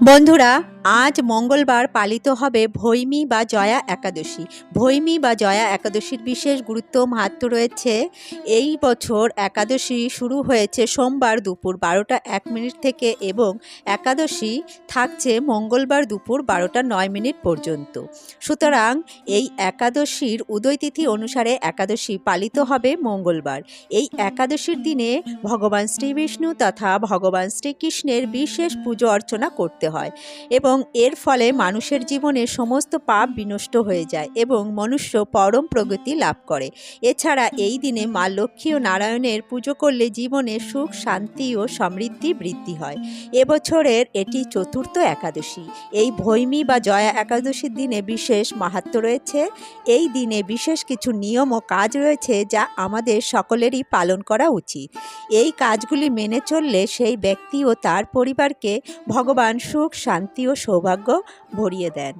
বন্ধুরা আজ মঙ্গলবার পালিত হবে ভৈমী বা জয়া একাদশী। ভৈমী বা জয়া একাদশীর বিশেষ গুরুত্ব মাহাত্ম রয়েছে। এই বছর একাদশী শুরু হয়েছে সোমবার দুপুর বারোটা এক মিনিট থেকে এবং একাদশী থাকছে মঙ্গলবার দুপুর বারোটা নয় মিনিট পর্যন্ত। সুতরাং এই একাদশীর উদয়তিথি অনুসারে একাদশী পালিত হবে মঙ্গলবার। এই একাদশীর দিনে ভগবান শ্রীবিষ্ণু তথা ভগবান শ্রীকৃষ্ণের বিশেষ পুজো অর্চনা করতে হয় এবং এর ফলে মানুষের জীবনে সমস্ত পাপ বিনষ্ট হয়ে যায় এবং মনুষ্য পরম প্রগতি লাভ করে। এছাড়া এই দিনে মা লক্ষ্মী ও নারায়ণের পুজো করলে জীবনে সুখ, শান্তি ও সমৃদ্ধি বৃদ্ধি হয়। এবছরের এটি চতুর্থ একাদশী। এই ভৈমী বা জয়া একাদশীর দিনে বিশেষ মাহাত্ম রয়েছে। এই দিনে বিশেষ কিছু নিয়ম ও কাজ রয়েছে যা আমাদের সকলেরই পালন করা উচিত। এই কাজগুলি মেনে চললে সেই ব্যক্তি ও তার পরিবারকে ভগবান সুখ, শান্তি ও সৌভাগ্য ভরিয়ে দেন।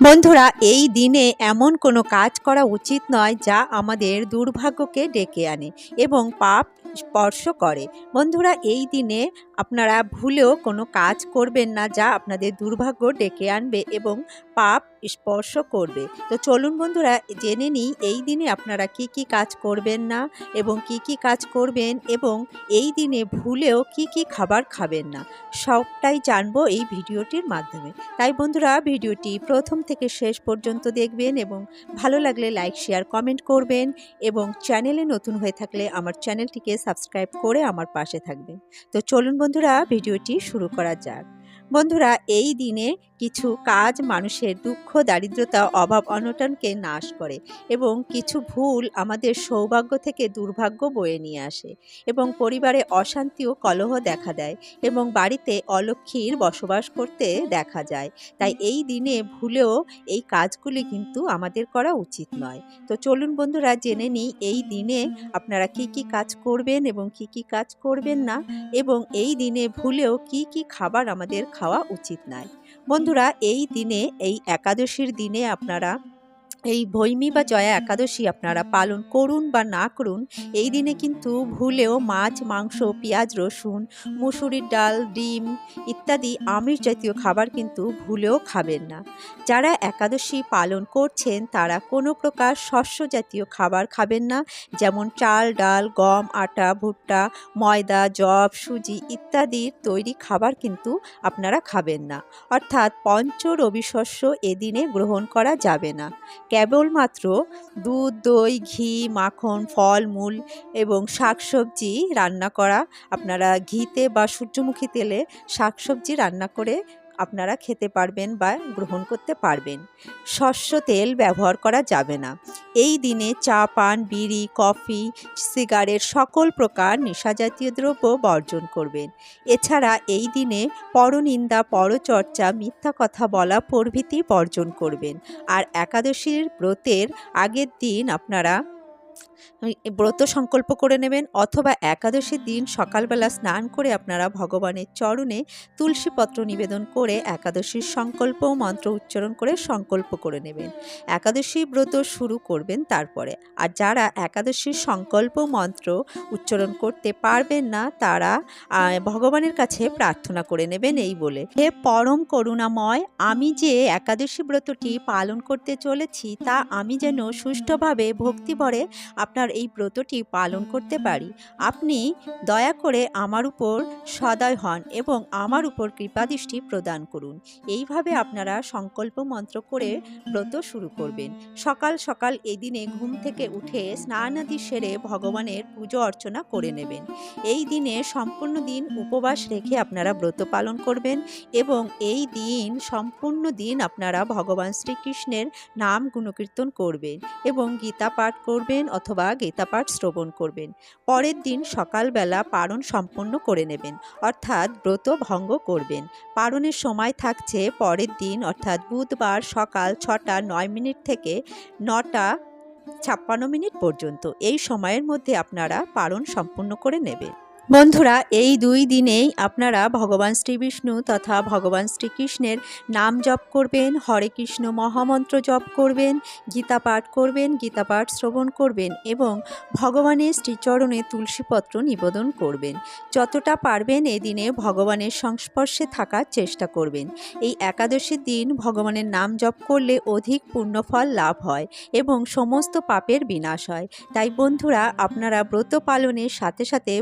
বন্ধুরা, এই দিনে এমন কোনো কাজ করা উচিত নয় যা আমাদের দুর্ভাগ্যকে ডেকে আনে এবং পাপ স্পর্শ করে। বন্ধুরা, এই দিনে আপনারা ভুলেও কোনো কাজ করবেন না যা আপনাদের দুর্ভাগ্য ডেকে আনবে এবং পাপ স্পর্শ করবে। তো চলুন বন্ধুরা, জেনে নিই এই দিনে আপনারা কি কি কাজ করবেন না এবং কি কি কাজ করবেন এবং এই দিনে ভুলেও কি কি খাবার খাবেন না, সবটাই জানব এই ভিডিওটির মাধ্যমে। তাই বন্ধুরা, ভিডিওটি প্রথম থেকে শেষ পর্যন্ত দেখবেন এবং ভালো লাগলে লাইক, শেয়ার, কমেন্ট করবেন এবং চ্যানেলে নতুন হয়ে থাকলে আমার চ্যানেলটিকে সাবস্ক্রাইব করে আমার পাশে থাকবে তো চলুন বন্ধুরা ভিডিওটি শুরু করা যাক। বন্ধুরা, এই দিনে কিছু কাজ মানুষের দুঃখ, দারিদ্রতা, অভাব, অনটনকে নাশ করে এবং কিছু ভুল আমাদের সৌভাগ্য থেকে দুর্ভাগ্য বয়ে নিয়ে আসে এবং পরিবারে অশান্তি ও কলহ দেখা দেয় এবং বাড়িতে অলক্ষীর বসবাস করতে দেখা যায়। তাই এই দিনে ভুলেও এই কাজগুলি কিন্তু আমাদের করা উচিত নয়। তো চলুন বন্ধুরা, জেনে নিই এই দিনে আপনারা কি কি কাজ করবেন এবং কি কি কাজ করবেন না এবং এই দিনে ভুলেও কি কি খাবার আমাদের খাওয়া উচিত নয়। বন্ধুরা এই দিনে এই একাদশীর দিনে আপনারা এই ভৈমী বা জয়া একাদশী আপনারা পালন করুন বা না করুন, এই দিনে কিন্তু ভুলেও মাছ, মাংস, পেঁয়াজ, রসুন, মুসুরির ডাল, ডিম ইত্যাদি আমিষ জাতীয় খাবার কিন্তু ভুলেও খাবেন না। যারা একাদশী পালন করছেন, তারা কোনো প্রকার শস্য জাতীয় খাবার খাবেন না, যেমন চাল, ডাল, গম, আটা, ভুট্টা, ময়দা জব সুজি ইত্যাদির তৈরি খাবার কিন্তু আপনারা খাবেন না। অর্থাৎ পঞ্চ রবি শস্য এদিনে গ্রহণ করা যাবে না। কেবলমাত্র দুধ, দই, ঘি, মাখন, ফল, মূল এবং শাকসবজি রান্না করা। আপনারা ঘিতে বা সূর্যমুখী তেলে শাকসবজি রান্না করে আপনারা খেতে পারবেন বা গ্রহণ করতে পারবেন। শস্য তেল ব্যবহার করা যাবে না। এই দিনে চা, পান, বিড়ি, কফি, সিগারেট সকল প্রকার নেশাজাতীয় দ্রব্য বর্জন করবেন। এছাড়া এই দিনে পরনিন্দা, পরচর্চা, মিথ্যা কথা বলা প্রভৃতি বর্জন করবেন। আর একাদশীর ব্রতের আগের দিন আপনারা ব্রত সংকল্প করে নেবেন অথবা একাদশীর দিন সকালবেলা স্নান করে আপনারা ভগবানের চরণে তুলসী পত্র নিবেদন করে একাদশীর সংকল্প মন্ত্র উচ্চারণ করে সংকল্প করে নেবেন। একাদশী ব্রত শুরু করবেন তারপরে। আর যারা একাদশীর সংকল্প মন্ত্র উচ্চারণ করতে পারবেন না, তারা ভগবানের কাছে প্রার্থনা করে নেবেন এই বলে। হে পরম করুণাময়, আমি যে একাদশী ব্রতটি পালন করতে চলেছি, তা আমি যেন সুষ্ঠুভাবে ভক্তিভরে আপনার এই ব্রতটি পালন করতে পারি। আপনি দয়া করে আমার উপর সদয় হন এবং আমার উপর কৃপাদৃষ্টি প্রদান করুন। এইভাবে আপনারা সংকল্প মন্ত্র করে ব্রত শুরু করবেন। সকাল সকাল এই দিনে ঘুম থেকে উঠে স্নানাদি সেরে ভগবানের পুজো অর্চনা করে নেবেন। এই দিনে সম্পূর্ণ দিন উপবাস রেখে আপনারা ব্রত পালন করবেন এবং এই দিন সম্পূর্ণ দিন আপনারা ভগবান শ্রীকৃষ্ণের নাম গুণকীর্তন করবেন এবং গীতা পাঠ করবেন অথবা গীতাপাঠ শ্রবণ করবেন। পরের দিন সকালবেলা পারণ সম্পন্ন করে নেবেন, অর্থাৎ ব্রত ভঙ্গ করবেন। পারণের সময় থাকছে পরের দিন, অর্থাৎ বুধবার সকাল ছটা নয় মিনিট থেকে নটা ছাপ্পান্ন মিনিট পর্যন্ত। এই সময়ের মধ্যে আপনারা পারণ সম্পূর্ণ করে নেবেন। বন্ধুরা, এই দুই দিনেই আপনারা ভগবান শ্রী বিষ্ণু তথা ভগবান শ্রীকৃষ্ণের নাম জপ করবেন, হরে কৃষ্ণ মহামন্ত্র জপ করবেন, গীতা পাঠ করবেন, গীতা পাঠ শ্রবণ করবেন এবং ভগবানের শ্রীচরণে তুলসীপত্র নিবেদন করবেন। যতটা পারবেন এই দিনে ভগবানের সংস্পর্শে থাকার চেষ্টা করবেন। এই একাদশীর দিন ভগবানের নাম জপ করলে অধিক পুণ্যফল লাভ হয় এবং সমস্ত পাপের বিনাশ হয়। তাই বন্ধুরা, আপনারা ব্রত পালনের সাথে সাথে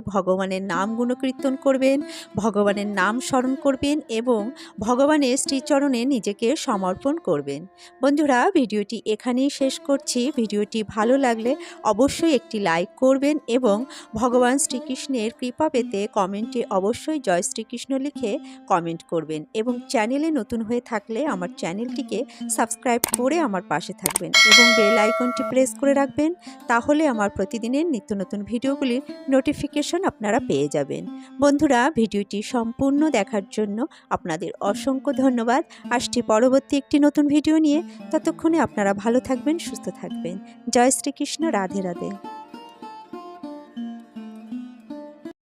ভগবানের নাম গুণকীর্তন করবেন, ভগবানের নাম স্মরণ করবেন এবং ভগবানের শ্রীচরণে নিজেকে সমর্পণ করবেন। বন্ধুরা, ভিডিওটি এখানেই শেষ করছি। ভিডিওটি ভালো লাগলে অবশ্যই একটি লাইক করবেন এবং ভগবান শ্রীকৃষ্ণের কৃপা পেতে কমেন্টে অবশ্যই জয় শ্রীকৃষ্ণ লিখে কমেন্ট করবেন এবং চ্যানেলে নতুন হয়ে থাকলে আমার চ্যানেলটিকে সাবস্ক্রাইব করে আমার পাশে থাকবেন এবং বেল আইকনটি প্রেস করে রাখবেন। তাহলে আমার প্রতিদিনের নিত্য নতুন ভিডিওগুলির নোটিফিকেশন আপনারা পেয়ে যাবেন। বন্ধুরা, ভিডিওটি সম্পূর্ণ দেখার জন্য আপনাদের অসংখ্য ধন্যবাদ। আসছি পরবর্তী একটি নতুন ভিডিও নিয়ে। ততক্ষণে আপনারা ভালো থাকবেন, সুস্থ থাকবেন। জয় শ্রীকৃষ্ণ, রাধে রাধে।